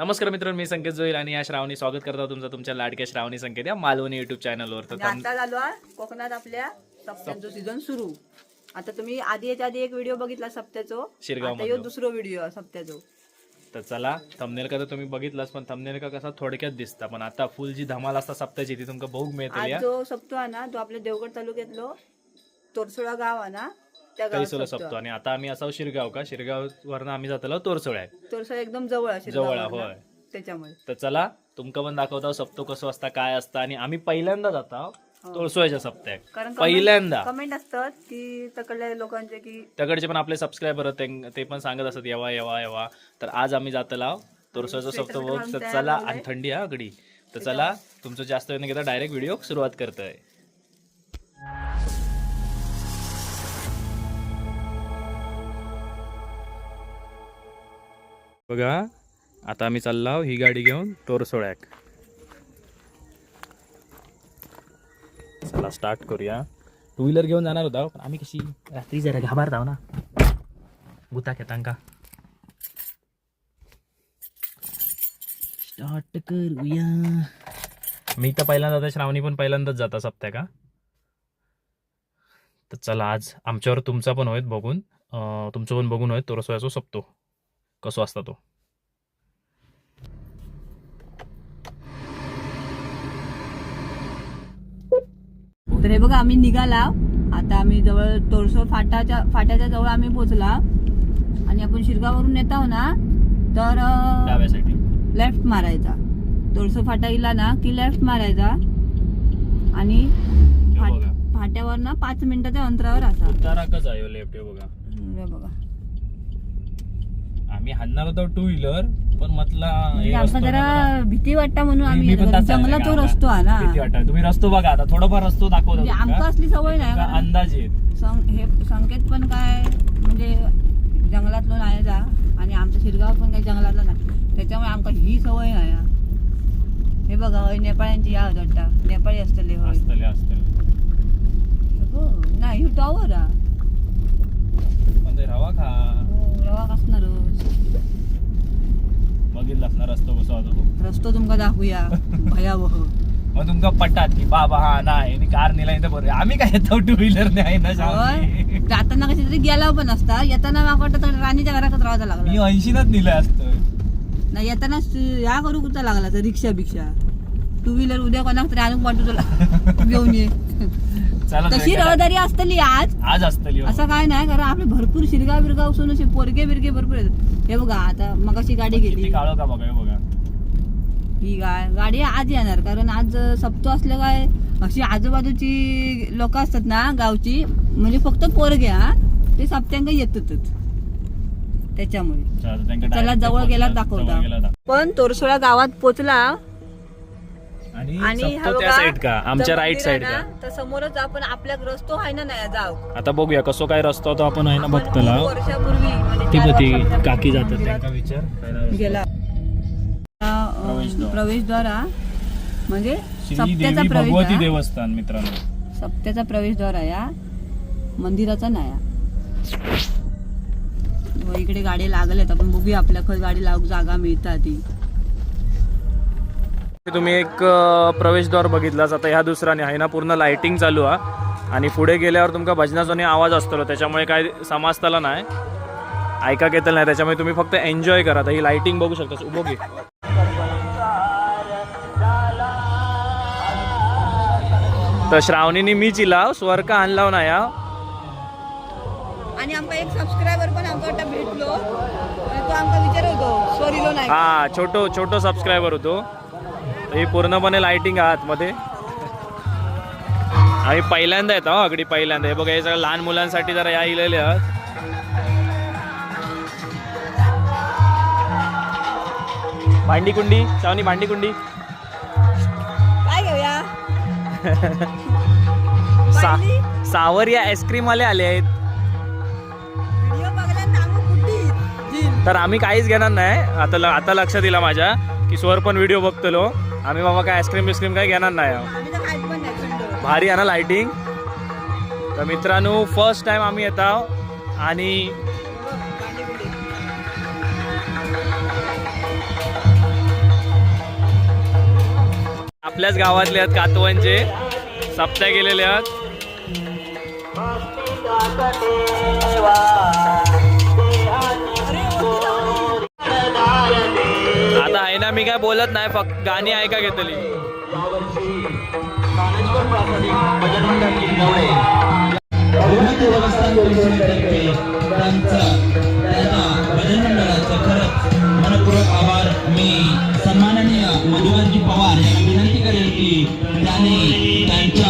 नमस्कार मित्रांनो मी संकेत जोईल आणि या श्रावणी स्वागत करता तुमचं तुमच्या लाडक्या श्रावणी संकेत या मालवणी युट्यूब चॅनलवर तर आणि आता झालो हा कोकणात आपल्या सप्त्यांचो सीझन सुरू. आता तुम्ही आधी याच्या आधी एक व्हिडिओ बघितला सप्त्याचो शिरगाव आता दुसरो व्हिडिओ सप्त्याचो. तर चला थंबनेल का तर तुम्ही बघितलास पण थंबनेल का कसा थोडक्यात दिसता. पण आता फुल जी धमाल असता सप्ताची ती तुमका बघूक मिळते आज या. जो सप्तो आहे ना तो आपल्या देवगड तालुक्यातलो तोरसोळा गाव आहे ना गावात सप्तो आणि आता आम्ही असाव शिरगाव का? शिरगाव वरनं आम्ही जातलो तोरसोळ्या. तोरसोळा एकदम जवळ आहे जवळ शिरगावावरनं. होय. त्याच्यामुळे. तर चला तुमका पण दाखवता सप्तो कसो असता काय असता. आणि आम्ही पहिल्यांदा जाता तोरसोळ्याच्या सप्त्याक हो. कारण पहिल्यांदा. कमेंट असतात की तकडल्या लोकांचे की त्याकडचे पण आपले सबस्क्रायबर ते पण सांगत असतात येवा येवा येवा. तर आज आम्ही जातला तोरसोळ्याचा सप्तो बघ तर चला आणि थंडी हा गडी तर चला तुमचं जास्त वेळ न घेता डायरेक्ट व्हिडिओ सुरुवात करतोय. बघा आता आम्ही चाललो ही गाडी घेऊन तोरसोळ्याक चला स्टार्ट करूया. टू व्हीलर घेऊन जाणार होता पण आम्ही कशी रात्री जरा घाबरत आहो ना. गुता घेतांका स्टार्ट करूया. मी तर पहिल्यांदा जाता श्रावणी पण पहिल्यांदाच जाता सप्त्या का? तर चला आज आमच्यावर तुमचा पण होत बघून. तुमचं पण बघून होत तो रसोयाचो सपतो कसो असता तो? तर हे बघा आम्ही निघाला. आता आम्ही जवळ तोरसो फाटाच्या फाट्याच्या जवळ आम्ही पोहोचला. आणि आपण शिरगावरून येत आहो ना तर लेफ्ट मारायचा. तोरसो फाटा इला ना की लेफ्ट मारायचा. आणि फाट्यावर ना पाच मिनिटाच्या अंतरावर असा. लेफ्ट बघा. बघा. आम्ही हाणणार होतो टू व्हीलर पण म्हटला म्हणजे जरा- भीती वाटता म्हणून आम्ही तो? रस्तो भीती वाटत तुम्ही रस्तो बघा आता थोडंफार रस्तो दाखवतो म्हणजे आमका असली सवय नाही अंदाज. हे संकेत पण काय म्हणजे जंगलातलो नाही जा आणि आमचा शिरगाव पण काही जंगलातला नाही. त्याच्यामुळे आमका ही सवय नाही. हा. बघा होय नेपाळ्यांची या वाटता. नेपाळी असतले होय. असतले असतले. हो, नाही टॉवर हा पण ते रवा खा हो रवा असणारच बघितलास ना रस्तो कसो होतो रस्तो तुमका दाखवूया. भयावह. मग तुमका पटात की बाबा हा नाही आणि कार नेला इथं बरं. आम्ही काय येतो टू व्हीलर नाही ना. जाताना कशी तरी गेला पण असता. येताना माग वाटत तर राणीच्या घरातच राहायचा मी लागला ऐंशीनच नेलं असतं. नाही येताना या करू कुठचा लागला तर रिक्षा बिक्षा टू व्हीलर उद्या कोणाक तरी आणून पाठवू तुला. घेऊन ये. चला तशी तर रहदारी असतली आज. आज असतली हो. असं काय नाही कारण आपले भरपूर शिरगाव बिरगाव सोन असे पोरगे बिरगे भरपूर येतात. हे बघा आता मगाशी गाडी गेली. काळो का बघा हे बघा. ही गाडी आज येणार. कारण आज सप्तो असलं काय अशी आजूबाजूची लोक असतात ना गावची म्हणजे फक्त पोरगे हा. ते सप्त्यांका येतातच. त्याच्यामुळे. direct जवळ गेला. दाखवता. पण तोरसोळा गावात पोचला आणि आमच्या राईट आहे का? तर समोरच आपण आपल्या रस्तो आहे ना नाही जाव. आता बघूया कसो काय रस्तो तो आपण आहे ना बघतला खूप वर्षापूर्वी म्हणजे ती काकी जातात विचार? गेला. प्रवेशद्वार. प्रवेशद्वार म्हणजे सप्त्याचा प्रवेश. देवस्थान मित्रांनो. सप्त्याचा प्रवेशद्वार आहे हा. मंदिराचा नाही. व इकडे गाडी लागल्यात. आपण बघूया आपल्या खय गाडी लावूक जागा मिळता ती. तुम्ही एक प्रवेशद्वार बघितलाच. आता ह्या दुसऱ्याने आहे ना पूर्ण लाइटिंग चालू हा. आणि पुढे गेल्यावर तुमका भजनाचा आणि आवाज असतो त्याच्यामुळे काय समजताला नाही. ऐका घेतलं नाही. त्याच्यामुळे तुम्ही फक्त एन्जॉय करा. आता ही लाइटिंग बघू शकता. उभो घे. तर श्रावणीने मी चिला स्वर का आणला नाही हा आणि आमका एक सबस्क्रायबर पण आमका वाटतं भेटलो. आणि तो आमका विचारतो स्वरिलो नाही. हा छोटो छोटो सबस्क्रायबर होतो. ही पूर्णपणे लाइटिंग आहे आतमध्ये. आम्ही पहिल्यांदा येतो अगदी पहिल्यांदा. हे बघा हे सगळं लहान मुलांसाठी जरा या इलेले आहात. भांडी कुंडी चावणी भांडी कुंडी. सा भांडी? सावरिया आईस्क्रीम वाले आले आहेत. तर आम्ही काहीच घेणार नाही आता आता लक्षात दिला माझ्या की स्वर पण व्हिडिओ बघतलो आम्ही बाबा काय आईस्क्रीम बिस्क्रीम काही घेणार नाही. भारी आहे ना लाइटिंग तर मित्रांनो फर्स्ट टाइम आम्ही येत आणि आपल्याच गावातले आहेत कातवांचे सप्त्या गेलेले आहेत. आता आहे ना मी काय बोलत नाही फक्त गाणी ऐका घेतली खरंच मनपूर्वक आभार. मी सन्माननीय मधुवरजी पवार करेल की त्यांनी त्यांच्या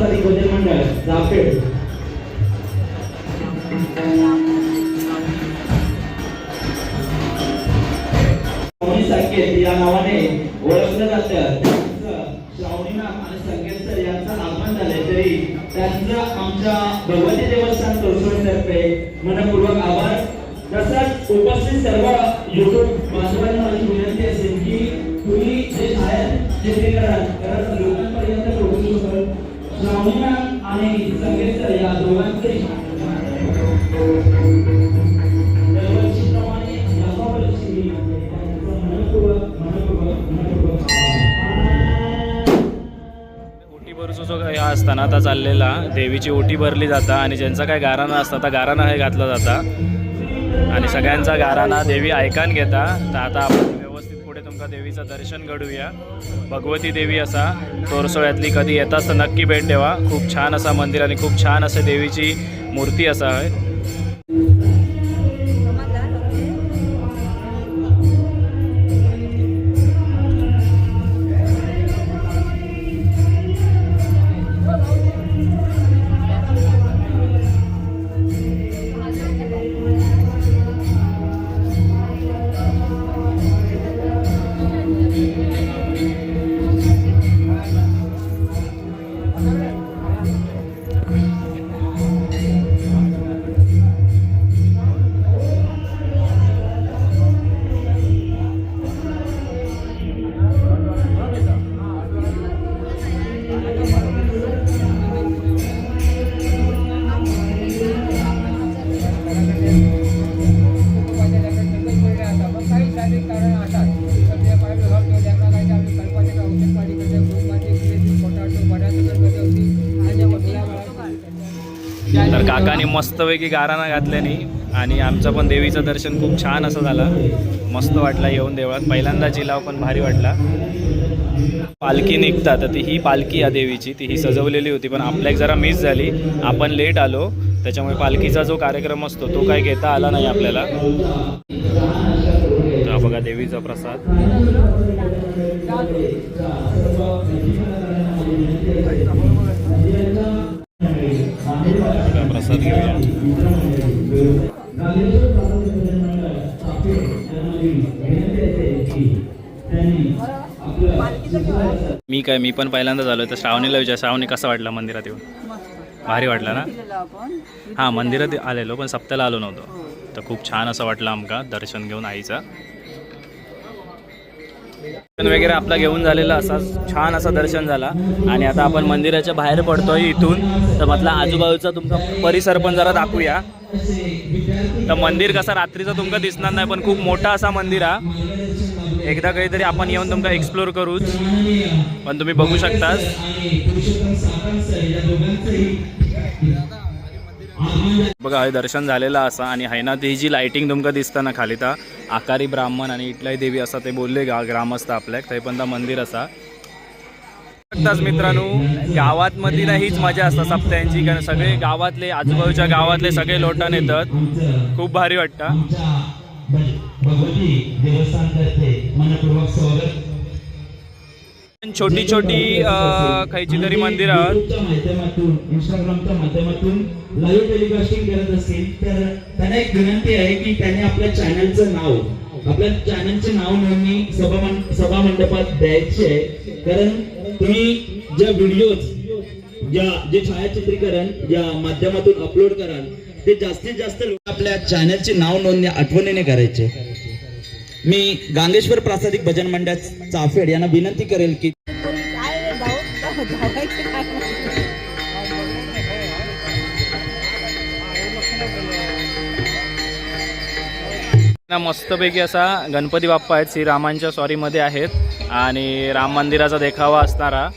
गांधेश्वर भजन मंडळ जाफेड संकेत या नावाने ओळखलं जातं. श्रावणीनाथ आणि संकेत सर यांचं आगमन झालंय तरी त्यांचं आमच्या भगवती देवस्थान तर्फे मनपूर्वक आभार. तसंच उपस्थित सर्व युट्यूब बांधवांना माझी विनंती असेल की तुम्ही जे छाया चित्रीकरण आणि या दोघांचे दरवर्षीप्रमाणे मनपूर्वक मनपूर्वक मनपूर्वक ओटी भरूचा जो काही हा असताना आता चाललेला देवीची ओटी भरली जाता आणि ज्यांचा काय गाराणा असता आता गाराणा हे घातला जाता. आणि सगळ्यांचा गाराणा देवी ऐकान घेता. तर आता आपण व्यवस्थित तुमका देवीचं दर्शन घडूया. भगवती देवी असा तोरसोळ्यातली कधी येताच तर नक्की भेट देवा खूप छान असा मंदिर आणि खूप छान असं देवीची मूर्ती असा आहे. मस्तपैकी गाराणा घातल्याने आणि आमचं पण देवीचं दर्शन खूप छान असं झालं. मस्त वाटला येऊन देवळात. पहिल्यांदा जिलाव पण भारी वाटला. पालखी निघता तर ती ही पालखी या देवीची. ती ही सजवलेली होती पण आपल्या एक जरा मिस झाली. आपण लेट आलो. त्याच्यामुळे पालखीचा जो कार्यक्रम असतो तो काही घेता आला नाही आपल्याला. तर बघा देवीचा प्रसाद बघा, प्रसाद घेऊया मी काय मी पण पहिल्यांदा झालो तर श्रावणीला विचार श्रावणी कसा वाटला मंदिरात येऊन? भारी वाटला ना? हां मंदिरात आलेलो पण सप्त्याला आलो नव्हतो. तर खूप छान असं वाटलं आमका दर्शन घेऊन आईचा. दर्शन वगैरे आपला घेऊन झालेला असा छान असं दर्शन झाला. आणि आता आपण मंदिराच्या बाहेर पडतोय इथून. तर म्हटलं आजूबाजूचा तुमचा परिसर पण जरा दाखवूया. तर मंदिर कसं रात्रीचं तुमका दिसणार नाही पण खूप मोठा असा मंदिर हा. एकदा कधीतरी आपण येऊन तुमका एक्सप्लोर करूच. पण तुम्ही बघू शकतास. बघा हे दर्शन झालेलं असा आणि हैना ती जी लाइटिंग तुमका दिसता ना खाली ता आकारी ब्राह्मण आणि इटलाई देवी असा ते बोलले गा ग्रामस्थ आपल्याक थंय पण ता मंदिर असा. बघताच मित्रांनो गावात मधील ना हीच मजा असता सप्त्यांची कारण सगळे गावातले आजूबाजूच्या गावातले सगळे लोटान येतात. खूप भारी वाटतं. भगवती देवस्थान मनपूर्वक स्वागत. छोटी छोटी खयची तरी मंदिरं. माध्यमातून इंस्टाग्रामच्या माध्यमातून लाईव्ह टेलिकास्टिंग करत असतील तर त्यांना एक विनंती आहे की त्यांनी आपल्या चॅनलचं नाव आपल्या चॅनलचे नाव नोंदणी सभा सभा मंडपात द्यायचे. आहे कारण तुम्ही ज्या व्हिडिओज ज्या जे छायाचित्रीकरण या माध्यमातून अपलोड कराल ते जास्तीत जास्त लोक आपल्या चॅनलचे नाव नोंदणी आठवणीने करायचे. मी गांगेश्वर प्रासादिक भजन मंडळ चाफेड यांना विनंती करेल की ना मस्तपैकी असा गणपती बाप्पा आहेत श्रीरामांच्या सॉरीमध्ये आहेत आणि राम मंदिराचा देखावा असणारा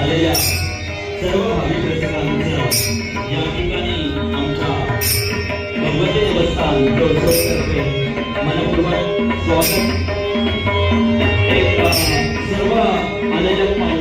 आलेल्या सर्व भाविक रसिकांचं या ठिकाणी आमच्या भगवती देवस्थान तर्फे मनपूर्वक स्वागत एक सर्व आलेल्या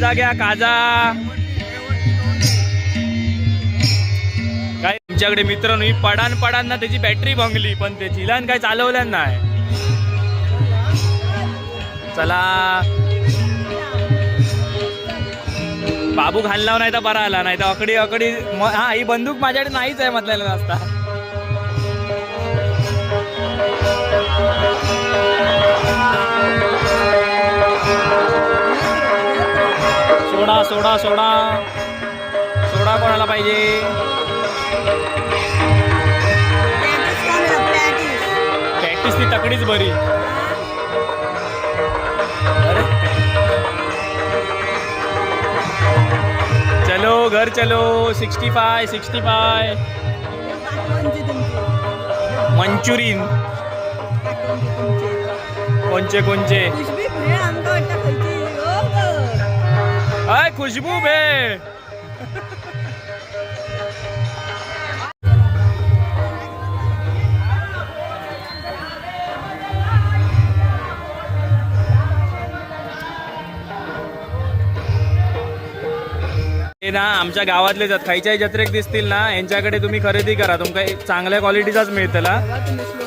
काजा घ्या काजा. काय तुमच्याकडे मित्रांनो ही पडान पडान ना त्याची बॅटरी भंगली पण ते चिलान काय चालवलं नाही. चला. बाबू घालला नाही तर बरा आला नाही तर अकडी अकडी हा ही बंदूक माझ्याकडे नाहीच आहे म्हटलेलं असता सोडा सोडा सोडा. सोडा कोणाला पाहिजे? प्रॅक्टिस ती तकडीच बरी. चलो घर चलो. Sixty five sixty five. Manchurian. कोणचे कोणचे? अय खुशबू भेळ हे ना आमच्या गावातलेच खायच्या खायच्याही जत्रेक दिसतील ना यांच्याकडे तुम्ही खरेदी करा. तुमका एक चांगल्या क्वालिटीचाच मिळतला.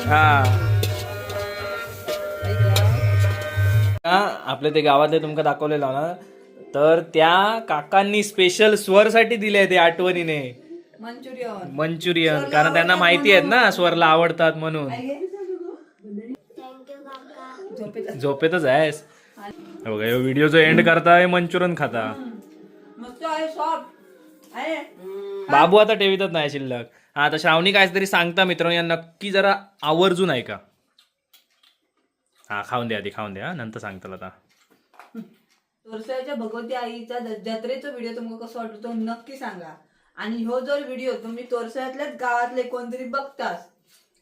हा. हा, आपले ते गावातले तुमका दाखवलेलं ना तर त्या काकांनी स्पेशल स्वरसाठी दिले ते आठवणीने. मंचुरियन. मंचुरियन कारण त्यांना माहिती आहेत ना स्वरला आवडतात म्हणून. झोपेतच. आहेस. हो का व्हिडिओचा एंड करताय मंचुरियन खाता. मस्त आहे सॉफ्ट आहे. बाबू आता ठेवीतच नाही शिल्लक. हा आता श्रावणी काहीतरी सांगता मित्रांनो या नक्की जरा आवर्जून ऐका. हा खाऊन द्या आधी खाऊन द्या नंतर सांगताल आता. तोरसाच्या भगवती आईचा ज- जत्रेचा व्हिडिओ तुम्हाला कसं वाटतो नक्की सांगा. आणि ह्यो जर व्हिडिओ तुम्ही तोरसातल्याच गावातले कोणतरी बघतास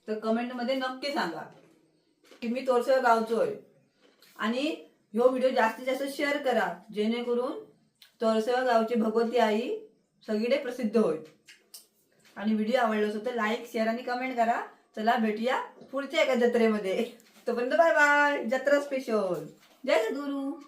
तर कमेंटमध्ये नक्की सांगा. की मी तोरसा गावचो आहे. आणि ह्यो व्हिडिओ जास्तीत जास्त शेअर करा. जेणेकरून तोरसेवा गावची भगवती आई सगळीकडे प्रसिद्ध होईल. आणि व्हिडिओ आवडला असतो तर लाईक शेअर आणि कमेंट करा. चला भेटूया पुढच्या एका जत्रेमध्ये. तोपर्यंत बाय बाय जत्रा स्पेशल जय गुरु